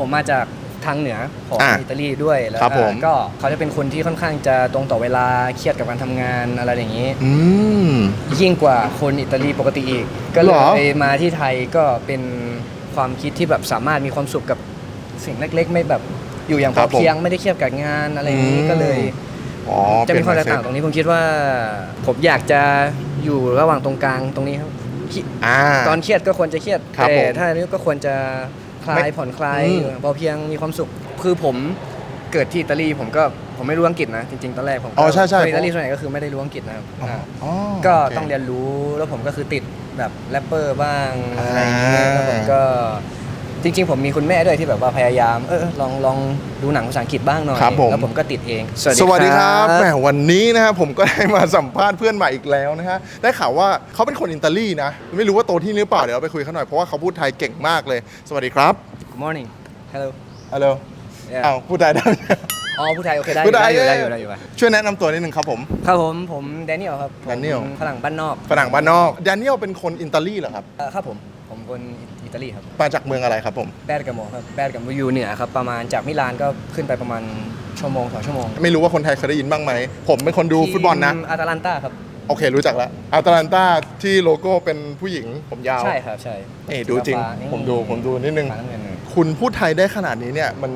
ผมมาจากทางเหนือของอะอิตาลีด้วยแล้วครับผม ก็เขาจะเป็นคนที่ค่อนข้างจะตรงต่อเวลาเครียดกับการทำงานอะไรอย่างนี้ อืม ยิ่งกว่าคนอิตาลีปกติอีก ก็เลหรอ ยมาที่ไทยก็เป็นความคิดที่แบบสามารถมีความสุขกับสิ่งเล็ก ๆ ไม่แบบอยู่อย่างพครัอบผมเพียงไม่ได้เครียดกับงานอะไรอย่างนี้อืม ก็เลย อ๋อจะมีความแตกเปลี่ต่ายงนตรงนี้ผมคิดว่า ผมอยากจะอยู่ระหว่างตรงกลางตรงนี้ครับคิดอ่า ตอนเครียดก็ควรจะเครียดครับแต่ผม ถ้าอันนี้ก็ควรจะ คลาไม่ยผ่อนคลายอืมอยู่พอเพียงมีความสุข คือผมเกิดที่อิตาลีผมก็ผมไม่รู้อังกฤษนะจริงๆตอนแรกผมอ๋อใช่ใช่คนอิตาลีส่วนใหญ่ก็คือไม่ได้รู้อังกฤษนะครับอ๋ออ่าอ๋อก็โค ต้องเรียนรู้แล้วผมก็คือติดแบบแรปเปอร์บ้างอ่าอะไรอย่างเงี้ยแล้วผมก็ จริงๆ ผมมีคุณแม่ด้วยที่แบบว่าพยายามเออลองลองดูหนังภาษาอังกฤษบ้างหน่อยครับผม แล้วผมก็ติดเอง สวัสดีครับแหมวันนี้นะครับผมก็ได้มาสัมภาษณ์เพื่อนใหม่อีกแล้วนะฮะได้ข่าวว่าเขาเป็นคนอิตาลีนะ ไม่รู้ว่าโตที่นี่หรือเปล่าเดี๋ยวเราไปคุยเขาหน่อยเพราะว่าเขาพูดไทยเก่งมากเลย สวัสดีครับ Good morning hello ฮัลโหล Yeah อ้าวพูดไทยได้ไหมอ๋อผู้ไทยโอเคได้อพูดยู่ได้ได้อยู่ได้อยู่ได้อยู่ช่วยแนะนำตัวนิดนึงครับผม ครับผมผมแดเนียลครับผม Daniel ฝรั่งบ้านนอกฝรั่งบ้านนอกแดเนียลเป็นคนอิตาลีเหรอครับ เอ่อครับผมผมคนอิ ตาลีครับมาจากเมืองอะไรครับผม แบดกัมโมครับแบดกัมโมอยู่เหนือครับประมาณจากมิลานก็ขึ้นไปประมาณชั่วโมงสองชั่วโมงไม่รู้ว่าคนไทยเคยได้ยินบ้างไหม ผมเป็นคนดูฟุตบอลนะทีมอาตาลันตาครับ โอเครู้จักแล้วอาตาลันตาที่โลโก้เป็นผู้หญิงผมยาวใช่ครับใช่นี่ดูจริงฟ้าๆผมดูผมดูนิดนึงฟ้าน้ำเงินคุณพูดไทยได้ขนาดนี้เนี่ยมัน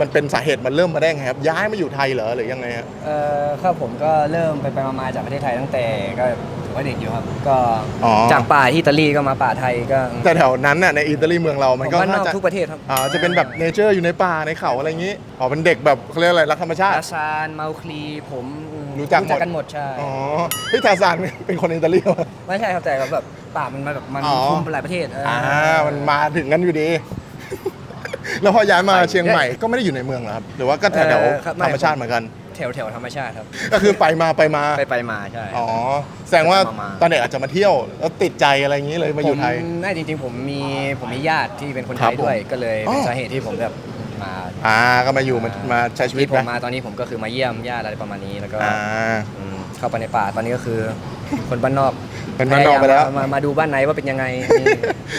มันเป็นสาเหตุมันเริ่มมาได้ไงครับ ย้ายมาอยู่ไทยเหรอหรือยังไงฮะเอ่อครับผมก็เริ่มไปไปมาๆจากประเทศไทยตั้งแต่ก็ถือว่าเด็กอยู่ครับ ก็อ๋อจากป่าที่อิตาลีก็มาป่าไทยก็แต่แถวนั้นน่ะในอิตาลีเมืองเรามันก็ผมบ้านนน่าอกจะทุกประเทศครับอ่าจะเป็นแบบเนเจอร์อยู่ในป่าในเขาอะไรอย่างนี้อ๋อเป็นเด็กแบบเขาเรียกอะไรรักธรรมชาติทาซานเมาคลีผมอืมรู้จักหมด กันหมดใช่อ๋อพี่ทาซานเป็นคนอิตาลีเหรอ ไม่ใช่ครับแต่แบบป่ามันมาแบบมันอ๋อ คุมหลายประเทศเออออ่ามันมาถึงกันอยู่ดี แล้วพอย้ายมาเชียงใหม่ก็ไม่ได้อยู่ในเมืองเหรอครับ หรือว่าก็แถวเอ่อครับๆธรรมชาติเหมือนกัน แถวแถวธรรมชาติครับ ก็คือไปมาไปมา ไปไปมาใช่ อ๋อ แสดงว่ามาๆตอนเด็กอาจจะมาเที่ยว แล้วติดใจอะไรอย่างนี้เลยมาอยู่ไทย ผมน่าจริง ๆ ผมมีผมมีญาติที่เป็นคนคไทรับยด้วยผมก็เลยอ๋อเป็นสาเหตุที่ผมแบบมาอ่าก็มาอยู่มามาใช้ชีวิตที่ผมนะมาตอนนี้ผมก็คือมาเยี่ยมญาติอะไรประมาณนี้แล้วก็อ่า อืมเข้าไปในป่าตอนนี้ก็คือ คนบ้านนอกเป็นบ้านนอกไปแล้ว พยายามมามาดูบ้านไหนว่าเป็นยังไงนี่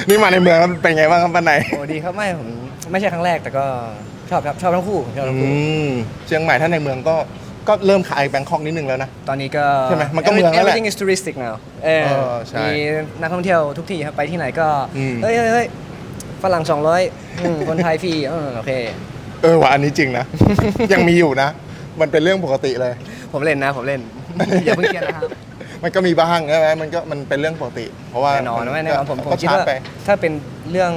นี่มาในเมืองแล้วเป็นไงบ้างครับบ้านไหน โอ้ดีครับไม่ผมไม่ใช่ครั้งแรกแต่ก็ชอบครับชอบทั้งคู่ชอบทั้งอืคู่มเชียงใหม่ถ้าในเมืองก็ก็เริ่มขายแบงคอกนิดนึงแล้วนะ ตอนนี้ก็ ใช่ไหมมันก็เมืองแล้วแหละ everything is touristic now เออเออใช่มีนักท่องเที่ยวทุกที่ครับไปที่ไหนก็อืม เฮ้ยเฮ้ยเฮ้ยฝรั่ง200อืมคนไทยฟรีเออโอเค เออว่ะอันนี้จริงนะ ยังมีอยู่นะ มันเป็นเรื่องปกติเลย ผมเล่นนะผมเล่น อย่าเพิ่งเครียดนะครับ มันก็มีบ้างใช่ไหมมันก็มันเป็นเรื่องปกติ เพราะว่าแน่นอนไม่แน่นอนผมผมก็คิดชาร์จว่าไป ถ้าเป็นเรื่อง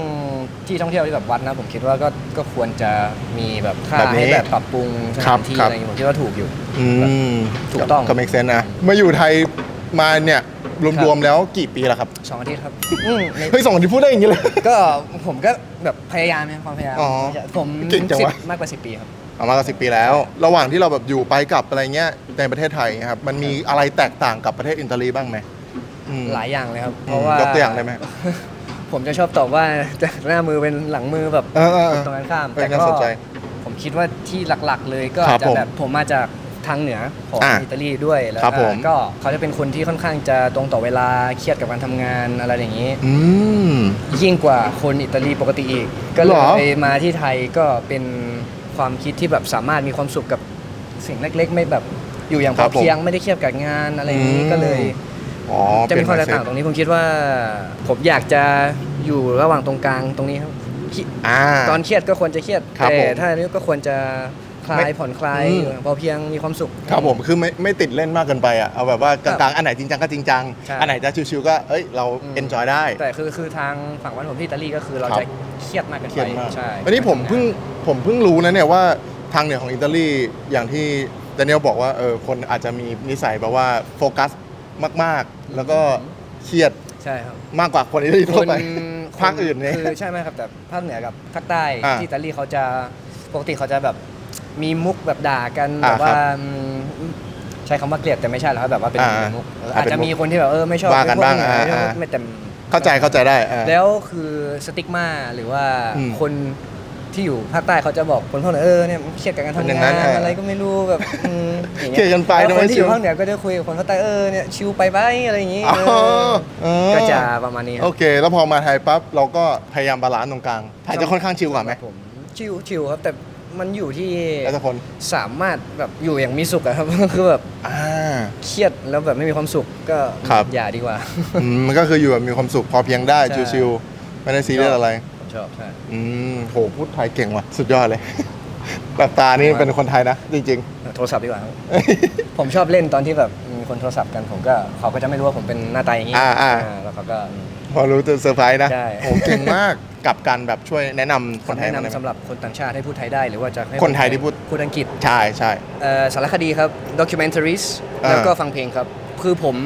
ที่ท่องเที่ยวที่แบบวัดนะ ผมคิดว่าก็ก็ควรจะมีแบบค่าแบบนี้ให้แบบปรับปรุงสครัถาบนที่ครับ อะไรอย่างงี้ผมคิดว่าถูกอยู่ อืมถูกต้อง ก็ make sense นะมาอยู่ไทยมาเนี่ยรวมๆแล้วกี่ปีแล้วครับสองอาทิตย์ครับอืมใน เฮ้ยสองคนที่พูดได้อย่างนี้เลย ก็ผมก็แบบพยายามนะความพยายามอ๋อผมเก่งจังสิบวะมากกว่าสิบปีครับ เอามากว่าสิปีแล้ว ระหว่างที่เราแบบอยู่ไปกลับอะไรเงี้ยในประเทศไทยครับมันมีอะไรแตกต่างกับประเทศอิตาลีบ้างไหมอืมหลายอย่างเลยครับอืมเพราะว่ายกตัวอย่างได้ไหม ผมจะชอบตอบว่าจะหน้ามือเป็นหลังมือแบบเออเออเออตรงกันข้ามเออแต่น่าก็สนใจผมคิดว่าที่หลักๆเลยก็ครัอาบจจะผมแบบผมมาจากทางเหนือของอะอิตาลีด้วยแล้วครับผม ก็เขาจะเป็นคนที่ค่อนข้างจะตรงต่อเวลาเครียดกับการทำงานอะไรอย่างนี้ อืม ยิ่งกว่าคนอิตาลีปกติอีก ก็เลหรอ ยมาที่ไทยก็เป็น ความคิดที่แบบสามารถมีความสุขกับสิ่งเล็ก ๆ ไม่แบบอยู่อย่างพครัอบผมเพียงไม่ได้เครียดกับงานอะไรอย่างนี้อืม ก็เลย อ๋อจะมีความแตกเปลี่ต่างยนตรงนี้ผมคิดว่า ผมอยากจะอยู่ระหว่างตรงกลางตรงนี้ครับคิอ่า ตอนเครียดก็ควรจะเครียดครับแต่ผม ถ้าอันนี้ก็ควรจะ คลาไม่ยผ่อนคลายอืมอยู่พอเพียงมีความสุข ครับผมคือไม่ไม่ติดเล่นมากเกินไปอะเอาแบบว่ากลางๆอันไหนจริงจังก็จริงจังใช่ อันไหนจะชิวๆก็เอ้ยเราอืมเอนจอยได้ แต่คือคือทางฝั่งวันผมที่อิตาลีก็คือเราครับ จะเครียดมากเกินเครีไปยดมากใช่อันนี้ผมเพิ่งผมเพิ่งรู้นะเนี่ยว่าทางเหนือของอิตาลีอย่างที่ดานิเอลบอกว่าเออคนอาจจะมีนิสัยแบบว่าโฟกัสมากๆ แล้วก็เครียดใช่ครับ มากกว่าคนอิตาลีทั่วไปคนภาคอื่นเนี่ยคือใช่ไหมครับแต่ภาคเหนือกับภาคใต้อ่าที่อิตาลีเขาจะปกติเขาจะแบบ มีมุกแบบด่ากันอ่าแบบว่าครับอืมใช้คำว่าเกลียดแต่ไม่ใช่หรอกครับแบบว่าเป็นอ่ามุกเอออ่าอาจจะเป็นมุกมีคนที่แบบเออไม่ชอบว่ากันพวบ้างเหนืออ่าไม่ชอบอ่า ไม่แต่ เข้าใจเข้าใจได้อ่า แล้วคือสติ๊กมาหรือว่าอืมคนที่อยู่ภาคใต้เขาจะบอกคนพวกเหนือเออเนี่ยเครียดกับการเป็นทำอย่างงานั้นนเออออะไรก็ไม่รู้แบบอืมอย่างเครียดกันไปแล้วคนทำไมที่อยู่ชิวภาคเหนือก็จะคุยกับคนภาคใต้เออเนี่ยชิวไปไปอะไรอย่างงี้อ๋อเออเออก็จะประมาณนี้ครับโอเค แล้วพอมาไทยปั๊บเราก็พยายามบาลานซ์ตรงกลางไทยจะค่อนข้างชิลกว่าไหม ผมชิวชิวครับแต่ มันอยู่ที่แล้วแต่คนสามารถแบบอยู่อย่างมีสุขอะครับ คือแบบอ่าเครียดแล้วแบบไม่มีความสุขก็ครับ อย่าดีกว่า อืมมันก็คืออยู่แบบมีความสุขพอเพียงได้ใช่ ชิวๆไม่ได้ซีเรียสอะไร ผมชอบใช่ อืมโหพูดไทยเก่งว่ะ สุดยอดเลยแบบตานี่เป็นคนไทยนะ จริง โทรศัพท์ดีกว่าครับ ผมชอบเล่นตอนที่แบบมีคนโทรศัพท์กันผมก็เขาก็จะไม่รู้ว่าผมเป็นหน้าตาอย่างนี้อ่าอ่า แล้วเขาก็อืมๆ พอรู้จะเซอร์ไพรส์นะ ใช่โหเก่งมาก กับการแบบช่วยแนะนำคนไทยแนะบ้างได้นำไหมสำหรับคนต่างชาติให้พูดไทยได้หรือว่าจะให้คนไทยที่พูด พูดอังกฤษใช่ใช่ เอ่อสารคดีครับ documentaries อ่า แล้วก็ฟังเพลงครับ คือผม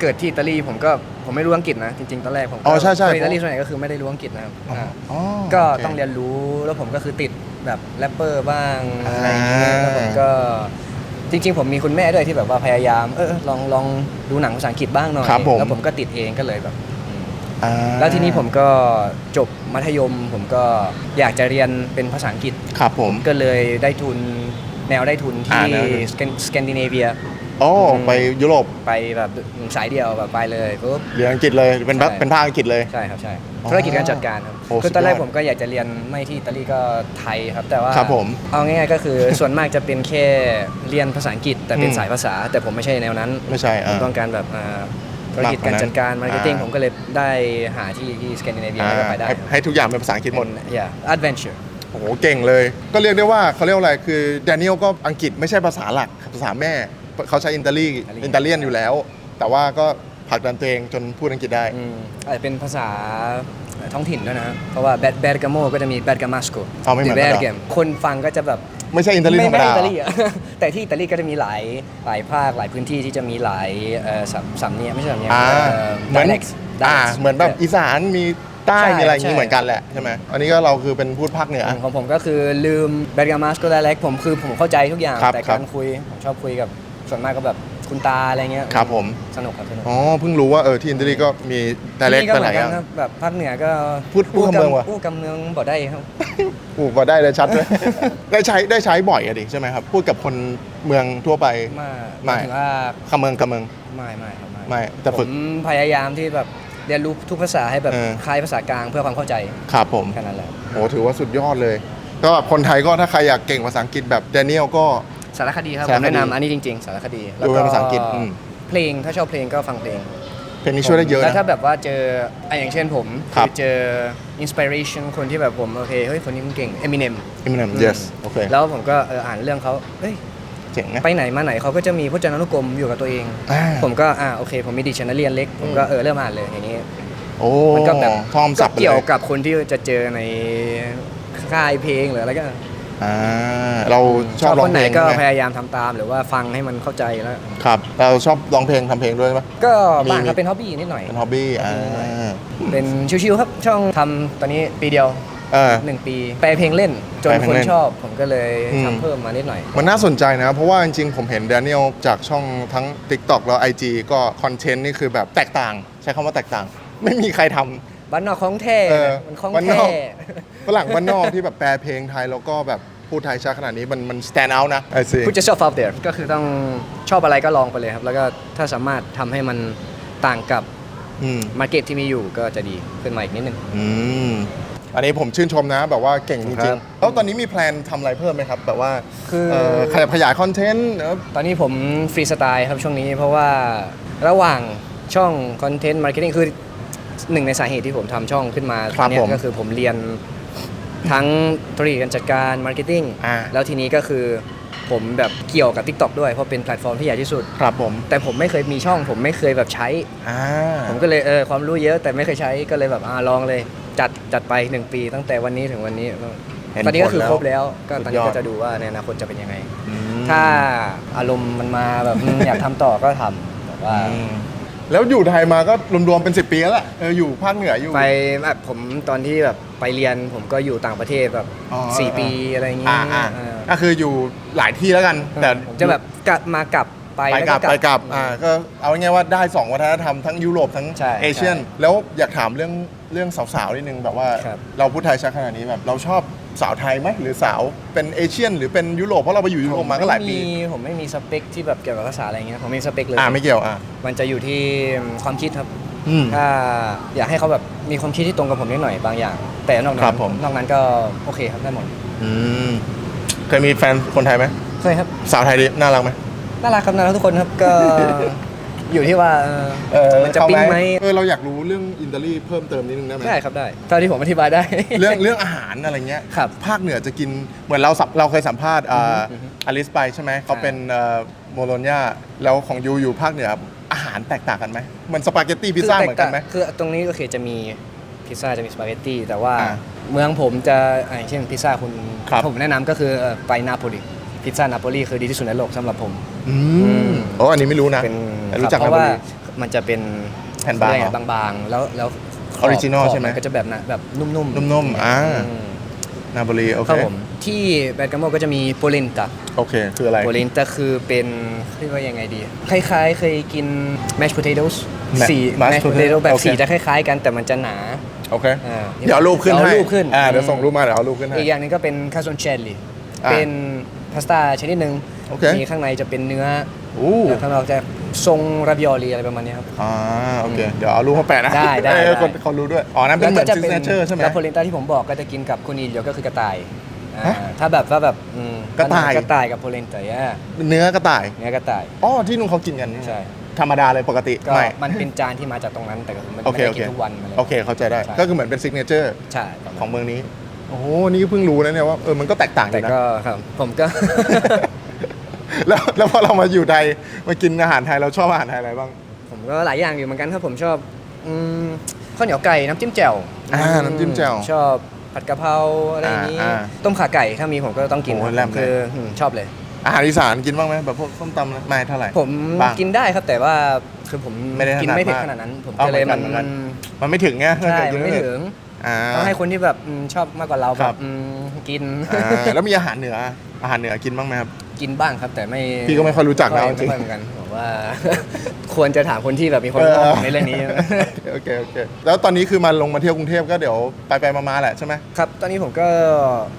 เกิดที่อิตาลีผมก็ผมไม่รู้อังกฤษนะ จริงๆตอนแรกผมก็อ๋อใช่ใช่ คนอิตาลีส่วนใหญ่ก็คือไม่ได้รู้อังกฤษนะครับอ๋ออ่าอ๋อก็โค ต้องเรียนรู้แล้วผมก็คือติดแบบแรปเปอร์บ้างอ่า อะไรอย่างเงี้ยแล้วผมก็จริง ๆ ผมมีคุณแม่ด้วยที่แบบว่าพยายามเออลองลองดูหนังภาษาอังกฤษบ้างหน่อยครับผม แล้วผมก็ติดเองก็เลยแบบ อืมอ่าแล้วทีนี้ผมก็จบมัธยม ผมก็อยากจะเรียนเป็นภาษาอังกฤษ ครับผม ก็เลยได้ทุนแนวได้ทุนอ่าที่แนวได้ทุน สแกนสแกนดิเนเวียโอ้ไปยุโรปไปแบบสายเดียวแบบไปเลยปุ๊บ เรียนอังกฤษเลยเป็นภาใช่ เป็นภาคอังกฤษเลย ใช่ครับใช่อ๋อธุรกิจการจัดการครับโอ้คือตอนแรกสุดยอดผมก็อยากจะเรียนไม่ที่อิตาลีก็ไทยครับ แต่ว่าครับผมเอาง่ายๆก็คือ ส่วนมากจะเป็นแค่เรียนภาษาอังกฤษ แต่เป็นอืม สายภาษา แต่ผมไม่ใช่แนวนั้นไม่ใใช่ผมอ่าต้องการแบบอ่า ธุรกิจการจัดการมากกว่านั้นมาร์เก็ตติ้งอ่าผมก็เลยได้หาที่ที่สแกนดิเนเวียอ่าแล้วก็ไปได้ให้ให้ทุกอย่างเป็นภาษาอังกฤษหมดอย่า adventure โอ้โหเก่งเลย ก็เรียกได้ว่าเขาเรียกว่าอะไรคือแดเนียลก็อังกฤษไม่ใช่ภาษาหลักภาษาแม่เขาใช้อิตาลีอิตาลีอิตาเลียนอยู่แล้ว แต่ว่าก็ผลักดันตัวเองจนพูดอังกฤษได้อืมอาจจะเป็นภาษาท้องถิ่นด้วยนะ เพราะว่าแบดแบดกาโมก็จะมีแบดกามาสโกเอาไม่เหมือนกันเหรอแบดแกมคนฟังก็จะแบบ ไม่ใช่อิตาลีธรไม่รมไม่ดาอิตาลีอะแต่ที่อิตาลีก็จะมีหลายหลายภาคหลายพื้นที่ที่จะมีหลายเอ่อสำสำเนียงไม่ใช่สำเนียงอ่าเอ่อเหมือน dialects อ่า dialects เหมือนแบบอีสานมีใต้ใช่มีอะไรอย่างนี้ใช่ เหมือนกันแหละใช่ไหมอันนี้ก็เราคือเป็นพูดภาคเหนือ ของผมก็คือลืมแบดกามาสก็ได้เล็กผมคือผมเข้าใจทุกอย่าง ครับแต่ครักาบ รคุย ผมชอบคุยกับส่วนมากก็แบบคุณตาอะไรเงี้ยครับผม สนุกครับสนุกอ๋อเพิ่งรู้ว่าเออที่อิตาลีก็มีไดเรกที่นี่ก็ไปเหหมืลาอยนอกันย่างครับแบบภาคเหนือก็พูดพูดคำเมืองวะพูดคำเมืองบ่ได้ครับ อูกว่าได้เลยชัดเลยได้ใช้ได้ใช้บ่อยอะดิใช่ไหมครับ พูดกับคนเมืองทั่วไปไมาไม่ ถึงว่าคำเมืองคำเมือง ไม่ไม่ครับไม่แต่ฝึกผมพยายามที่แบบเรียนรู้ทุกภาษาให้แบบเออ คล้ายภาษากลางเพื่อความเข้าใจครับผม แค่นั้นแหละโหถือว่าสุดยอดเลยก็คนไทยก็ถ้าใครอยากเก่งภาษาอังกฤษแบบแดเนียลก็ สารคดีครับสารผมคดีแนะนำอันนี้จริง ๆ สารคดีดูเป็นภาษาอังกฤษอืม เพลงถ้าชอบเพลงก็ฟังเพลง เพลงนี้ช่วยได้เยอะแล้วนะถ้าแบบว่าเจออะอย่างเช่นผมครับเจออินสปิเรชันคนที่แบบผมโอเคเฮ้ยคนนี้มันเก่ง Eminem Eminem อืม yes โอเคแล้วผมก็เอออ่านเรื่องเขาเฮ้ยเจ๋งนะไปไหนมาไหนเขาก็จะมีพจนานุกรมอยู่กับตัวเอง อ่าผมก็อ่าโอเค ผมมีดิชันนารีเล็กผมก็เออเริ่มอ่านเลยอย่างนี้ โอ้มันก็แบบท่องศัพท์ไปเกี่ยวเลยกับคนที่จะเจอในค่ายเพลงหรืออะไรก็ อ่าเราชอบร้คองนเพไหนลงก็ใช่ไหพมยายามทำตามหรือว่าฟังให้มันเข้าใจแล้ว ครับ เราชอบร้องเพลงทำเพลงด้วยไหม ก็มีบ้างครัมีบเป็นฮ็อบบี้นิดหน่อย เป็นฮอบบี้อ่าเป็นชิวๆครับช่องทำตอนนี้ปีเดียวเออ หนึ่งปี แปลเพลงเล่น จนแปลเพลคงนเล่นชอบ ผมก็เลยอืม ทำเพิ่มมานิดหน่อย มันน่าสนใจนะ เพราะว่าจริงๆ ผมเห็นแดเนียลจากช่องทั้ง TikTok แล้ว IG ก็คอนเทนต์นี่คือแบบแตกต่าง ใช้คำว่าแตกต่าง ไม่มีใครทำ บ้านนอกของแท้เออมันของบ้านนแท้ อก ฝรั่งบ้านนอกที่แบบแปลเพลงไทยแล้วก็แบบพูดไทยชัดขนาดนี้มันมัน stand out นะ I see พูดจะชอบ out there ก็คือต้องชอบอะไรก็ลองไปเลยครับ แล้วก็ถ้าสามารถทำให้มันต่างกับอืมมาร์เก็ตที่มีอยู่ก็จะดีขึ้นมาอีกนิดนึง อืมอันนี้ผมชื่นชมนะแบบว่าเก่งจคริรังบๆแล้วตอนนี้มีแพลนทำอะไรเพิ่มไหมครับ แบบว่าคือ เอ่อขยับขยายคอนเทนต์เอ่อ ตอนนี้ผมฟรีสไตล์ครับช่วงนี้เพราะว่าระหว่างช่องคอนเทนต์มาร์เก็ตติ้งคือหนึ่งในสาเหตุที่ผมทำช่องขึ้นมาครับเนี่ยผม ก็คือผมเรียน ทั้งธุรกิจการจัดการมาร์เก็ตติ้งอ่า แล้วทีนี้ก็คือผมแบบเกี่ยวกับ TikTok ด้วย เพราะเป็นแพลตฟอร์มที่ใหญ่ที่สุด ครับผมแต่ผมไม่เคยมีช่อง ผมไม่เคยแบบใช้ อ่าผมก็เลยเออความรู้เยอะแต่ไม่เคยใช้ก็เลยแบบอ่าลองเลย จัดจัดไป 1 ปีตั้งแต่วันนี้ถึงวันนี้เห็นตอนนี้ก็คือผลแล้วครบแล้วก็ตอนนี้สุดยอด ก็จะดูว่าในอนาคตจะเป็นยังไง อืมถ้าอารมณ์มันมาแบบ อืมอยากทำต่อก็ทำแบบว่าอืม แล้วอยู่ไทยมาก็รวมๆเป็น 10 ปีแล้วแหละเอออยู่ภาคเหนืออยู่ ไปแบบผมตอนที่แบบไปเรียนผมก็อยู่ต่างประเทศแบบอ๋อ สี่ปีอะไรอย่างงี้อ่าอ่าเออก็คืออยู่หลายที่แล้วกัน แต่ผมจะแบบกลับมากลับไปไปแล้วกลับไปกลับอ่าก็เอาง่ายๆว่าได้ 2 วัฒนธรรมทั้งยุโรปทั้งใช่เอเชียนใช่แล้วอยากถามเรื่องเรื่องสาวๆนิดนึงแบบว่า ครับ เราพูดไทยชัดขนาดนี้แบบเราชอบ สาวไทยไหมหรือสาวเป็นเอเชียน หรือเป็นยุโรปเพราะเราไปอยู่ยุโรปมาก็หลายปีผมไม่มีผมไม่มีสเปคที่แบบเกี่ยวกับภาษาอะไรเงี้ยผมไม่มีสเปคเลยอ่าไม่เกี่ยวอ่ามันจะอยู่ที่ความคิดครับอืม ถ้าอยากให้เขาแบบมีความคิดที่ตรงกับผมนิดหน่อยบางอย่าง แต่นอกนั้ครันบผม นอกนั้นก็โอเคครับได้หมดอืมเคยมีแฟนคนไทยไหมเคยครับสาวไทยดิน่ารักไหมน่ารักครับน่ารักทุกคนครับก็ อยู่ที่ว่าเออมันจะปิ๊งไหมเออเราอยากรู้เรื่องอินเตอรี่เพิ่มเติมนิดนึงได้ไหมได้ครับได้เท่าที่ผมอธิบายได้ เรื่องเรื่องอาหารอะไรเงี้ยครับภาคเหนือจะกินเหมือนเราสับเราเคยสัมภาษณ์อ่าอือฮึอลิสไปใช่ไหมเขาเป็นโมโลญาแล้วของยูอยู่ภาคเหนืออาหารแตกต่างกันไหมเหมือนสปาเกตตี้พิซซ่าเหมือนกันไหมคือตรงนี้ก็คือจะมีพิซซ่าจะมีสปาเกตตี้แต่ว่าอ่าเมืองผมจะอ่าอย่างเช่นพิซซ่าคุณครับผมแนะนำก็คือเอ่อไปนาโปลี พิซซ่านาโปลีคือดีที่สุดในโลกสำหรับผม อือืมมโอ้อันนี้ไม่รู้นะเป็นแต่รู้จักเพนาราะโปว่าลีมันจะเป็นแผ่นบางเหรอเรียกไบางๆ แล้วแล้วขบ Original ขบใช่ไหม นก็จะแบบนะแบบนุ่มๆนุ่มๆอ่าอืมนาโปลีโอเคครับผมที่แบดกาโมก็จะมีโปเลนตา โอเค คืออะไรโปเลนตาคือเป็นเรียกว่ายังไงดี คล้ายๆ เคยกิน mashed potatoes Ma- สี mashed mashed potato potato แบบโอเค สีจะคล้ายๆกันแต่มันจะหนาโอเค อ่าเดี๋ยวเอารูปขึ้นเดี๋ยวให้เอารูปขึ้นอ่าเดี๋ยวอืมส่งรูปมาเดี๋ยวเอารูปขึ้นให้ อีกอย่างหนึงก็เป็นคาซอนเชลลี่อ่า เป็น พาสต้าชนิดหนึ่งโอเคมีข้างในจะเป็นเนื้ออู้แล้วข้างนอกจะทรงราบิออลีอะไรประมาณนี้ครับ อ่าโอเค เดี๋ยวเอารูปมาแปะนะได้ได้เออได้ คนเขารู้ด้วย อ๋อ นั่นเป็นเหมือนซิกเนเจอร์ใช่ไหมแล้วโพลินต้าที่ผมบอกก็จะกินกับคุนีเดียวก็คือกระต่ายอ่าฮะถ้าแบบว่าแบบอืมกระต่าย กระต่ายกับโพลินต้าอะเนื้อกระต่าย เนื้อกระต่าย อ๋อ ที่นุ่งเขากินกันนี่ใช่ ธรรมดาเลยปกติก็ไม่มันเป็นจานที่มาจากตรงนั้นแต่ก็คือมันโอไม่เคได้โอกิเคนทุกวันอะไร โอเค เข้าใจได้ ใช่ ก็คือเหมือนเป็นซิกเนเจอร์ใช่ประมาณของเมืองนี้ โอ้โหนี่เพิ่งรู้นะเนี่ยว่าเออมันก็แตกต่างอแต่ยู่นะก็ครับผมก็ แล้วแล้วพอเรามาอยู่ไทยมากินอาหารไทยเราชอบอาหารไทยอะไรบ้าง ผมก็หลายอย่างอยู่เหมือนกันครับผมชอบอืมข้าวเหนียวไก่น้ำจิ้มแจ่วอ่าน้ำจิ้มแจ่วชอบผัดกะเพราอะไรอย่างนี้ อ่าอ่าต้มข่าไก่ถ้ามีผมก็ต้องกินโอ้ครับแซ่บเลย คืออืมชอบเลย อาหารอีสานกินบ้างไหมแบบพวกส้มตำนะไม่เท่าไหร่ผมบ้าง กินได้ครับแต่ว่าคือผมไม่ได้ถนัดกินไม่เผ็ดมากขนาดนั้น ผมเอาก็เลยเหมืมัอนนกันเหมือนกัน มันมันไม่ถึงไงใช่กิมันไม่ถึง อ่า ต้องให้คนที่แบบอืมชอบมากกว่าเราคแบรับบ อืมกินอ่าแล้วมีอาหารเหนือ อาหารเหนือกินบ้างไหมครับ กินบ้างครับ แต่ไม่พี่ก็ไม่ค่อยรู้จักนะไม่จริง ไม่ค่อยเหมือนกันบอกว่า ควรจะถามคนที่แบบมีคนรู้ผมในเรื่องนี้ โอเคโอเค แล้วตอนนี้คือมาลงมาเที่ยวกรุงเทพก็เดี๋ยวไปไปมาๆแหละใช่ไหม ครับ ตอนนี้ผมก็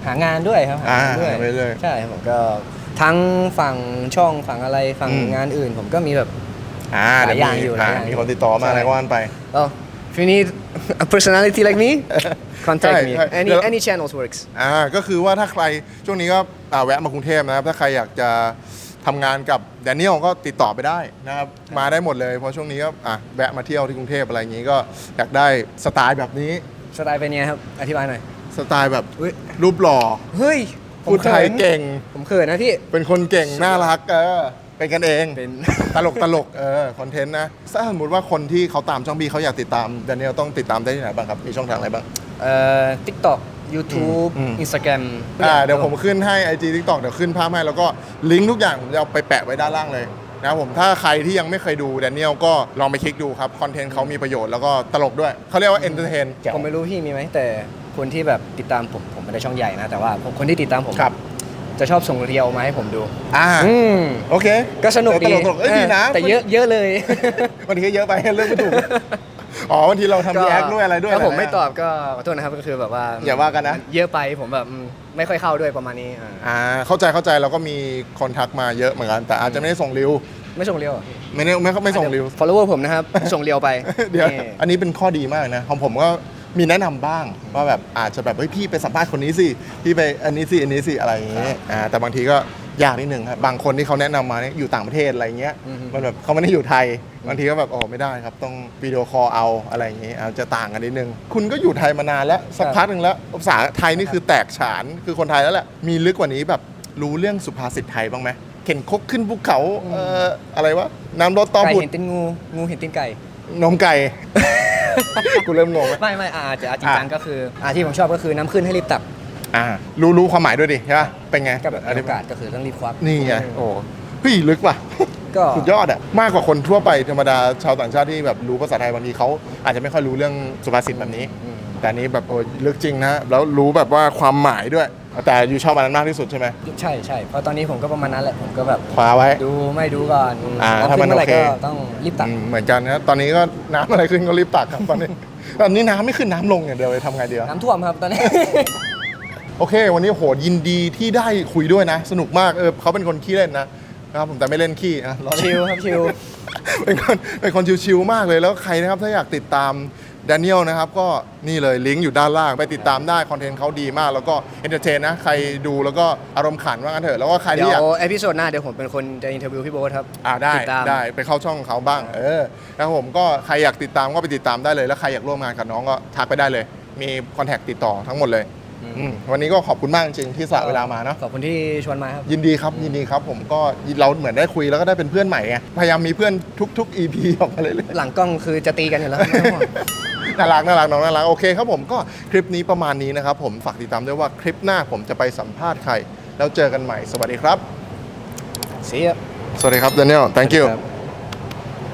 หางานด้วยครับหางานด้วยอ่าไปเรื่อยใช่ครับผมก็ทั้งฝั่งช่องฝั่งอะไรฝั่งอืม งานอื่น ผมก็มีแบบ อ่าหลายอย่างเดี๋วมีอยู่หลายอย่างมีคนติดต่อมาใช่ อะไรก็ว่ากันไป oh if you need a personality like me contact ใช่ me ใช่ any เดี๋ยว any channels works อ่าก็คือว่าถ้าใครช่วงนี้ก็อ่าแวะมากรุงเทพนะครับ ถ้าใครอยากจะทำงานกับแดเนียลก็ติดต่อไปได้นะครับ มาได้หมดเลยเพราะช่วงนี้ก็อะแวะมาเที่ยวที่กรุงเทพอะไรอย่างนี้ก็อยากได้สไตล์แบบนี้สไตล์เป็นยังไงครับ อธิบายหน่อย สไตล์แบบอุ๊ย รูปหล่อเฮ้ยพูดไทยเก่ง ผมเขินนะพี่ เป็นคนเก่งน่ารักเออ เป็นกันเองเป็น ตลกตลกเออคอนเทนต์นะถ้าสมมติว่าคนที่เขาตามช่องบีเขาอยากติดตามแดเนียลต้องติดตามได้ที่ไหนบ้างครับมีช่องทางอะไรบ้าง เอ่อ TikTok YouTube อืม Instagram อ่าเดี๋ยวผมขึ้นให้ IG TikTok เดี๋ยวขึ้นภาพให้ แล้วก็ลิงก์ทุกอย่างผมจะเอาไปแปะไว้ด้านล่างเลยนะครับผมถ้าใครที่ยังไม่เคยดูแดเนียลก็ลองไปคลิกดูครับคอนเทนต์เขามีประโยชน์แล้วก็ตลกด้วยเขาเรียกว่าเอนเตอร์เทน ผมไม่รู้พี่มีไหมแต่คนที่แบบติดตามผมผมไม่ได้ช่องใหญ่นะ แต่ว่าผมคนที่ติดตามผมครับ จะชอบส่งเรียวมาให้ผมดูอ่าอืมโอเคก็สนุกดีตลกตลกเอ้ยดีนะแต่เยอะเยอะเลยบางทีก็เยอะไปเรื่องไม่ถูกอ๋อบางทีเราทำรีแอคด้วยอะไรด้วยถ้าผมหลายๆไม่ตอบก็ขอโทษนะครับก็คือแบบว่าอย่าว่ากันนะ เยอะไปผมแบบอืมไม่ค่อยเข้าด้วยประมาณนี้อ่าอ่าเข้าใจเข้าใจเราก็มีคนทักมาเยอะเหมือนกันแต่อาจจะไม่ได้ส่งริวไม่ส่งเรียวเหรอพี่ไม่ได้ไม่ไม่ส่งริว follower ผมนะครับส่งเรียวไปเดี๋ยวนี่อันนี้เป็นข้อดีมากนะของผมก็ มีแนะนำบ้างว่าแบบอาจจะแบบเฮ้ยพี่ไปสัมภาษณ์คนนี้สิพี่ไปอันนี้สิอันนี้สิอะไรอย่างเงี้ยอ่าแต่บางทีก็ยากนิดนึงครับบางคนที่เขาแนะนำมาเนี่ยอยู่ต่างประเทศอะไรเงี้ยอือฮึมันแบบเขาไม่ได้อยู่ไทยบางทีก็แบบโอ้ไม่ได้ครับ ต้องวิดีโอคอลเอาอะไรอย่างเงี้ยอาจจะต่างกันนิดนึง คุณก็อยู่ไทยมานานแล้วสักพักหนึ่งแล้วภาษาไทยนี่คือแตกฉานคือคนไทยแล้วแหละมีลึกกว่านี้แบบรู้เรื่องสุภาษิตไทยบ้างไหมเข็นคกขึ้นภูเขาเอ่ออะไรวะน้ำรถต่อไก่บุตเห็นรตีนงูงูเห็นตีนไก่นมไก่ กูเริ่มงงแล้วไม่ไม่อาจจะจริงจังอะก็คืออ่าที่ผมชอบก็คือน้ำขึ้นให้รีบตักอ่ารู้รู้ความหมายด้วยดิใช่ปะเป็นไงกับแบบอันโอนี้กาสก็คือต้องรีบควักนี่ไงโอ้เฮ้ยลึกว่ะก็สุดยอดอะมากกว่าคนทั่วไปธรรมดาชาวต่างชาติที่แบบรู้ภาษาไทยบางทีเขาอาจจะไม่ค่อยรู้เรื่องสุภาษิตแบบนี้อืมแต่อันนี้แบบโอ้ยลึกจริงนะแล้วรู้แบบว่าความหมายด้วย แต่อยู่ชอบอันนั้นมากที่สุดใช่ไหมใช่ใช่เพราะตอนนี้ผมก็ประมาณนั้นแหละผมก็แบบคว้าไว้ ดูไม่ดูก่อนอ่าแล้วถ้ามันขึ้เมื่อไหร่โอเคก็ต้องรีบตักอืมเหมือนกันนะตอนนี้ก็น้ำอะไรขึ้นก็รีบตักครับตอนนี้ ตอนนี้น้ำไม่ขึ้นน้ำลงอย่างเดียวเลยทำไงดีวะน้ำท่วมครับตอนนี้ โอเค วันนี้โหยินดีที่ได้คุยด้วยนะ สนุกมากเออเขาเป็นคนขี้เล่นนะนะครับผมแต่ไม่เล่นขี้นะล้อเล่น ชิลครับชิล เป็นคนเป็นคนชิวๆมากเลยแล้วใครนะครับถ้าอยากติดตาม แดเนียลนะครับก็นี่เลยลิงก์อยู่ด้านล่างไปติดตามได้คอนเทนต์เขาดีมาก แล้วก็เอนเตอร์เทนนะ ใครดูแล้วก็อารมณ์ขันว่างั้นเถอะแล้วก็ใครเดี๋ที่อยากยวเอพิโซดหน้าเดี๋ยวผมเป็นคนจะอินเทอร์วิวพี่โบ๊ทครับอ่าได้ติดตาม ได้ไปเข้าช่องเขาบ้าง เออแล้วผมก็ใครอยากติดตามก็ไปติดตามได้เลย แล้วใครอยากร่วมงานกับน้องก็ทักไปได้เลย มีคอนแทคติดต่อทั้งหมดเลยอืมวันนี้ก็ขอบคุณมากจริงๆที่สละเวลามาเนาะ ขอบคุณที่ชวนมาครับ ยินดีครับ ยินดีครับผมก็เราเหมือนได้คุยแล้วก็ได้เป็นเพื่อนใหม่ไงพยายามมีเพื่อนทุก ๆ EP ออกมาเลยหลังกล้องคือจะตีกันอยู่แล้วไม่ต้องห่วง น่ารักน่ารักน้องน่ารักโอเคครับผมก็คลิปนี้ประมาณนี้นะครับผมฝากติดตามด้วยว่าคลิปหน้าผมจะไปสัมภาษณ์ใคร แล้วเจอกันใหม่สวัสดีครับ See ya สวัสดีครับ Daniel thank you ครับ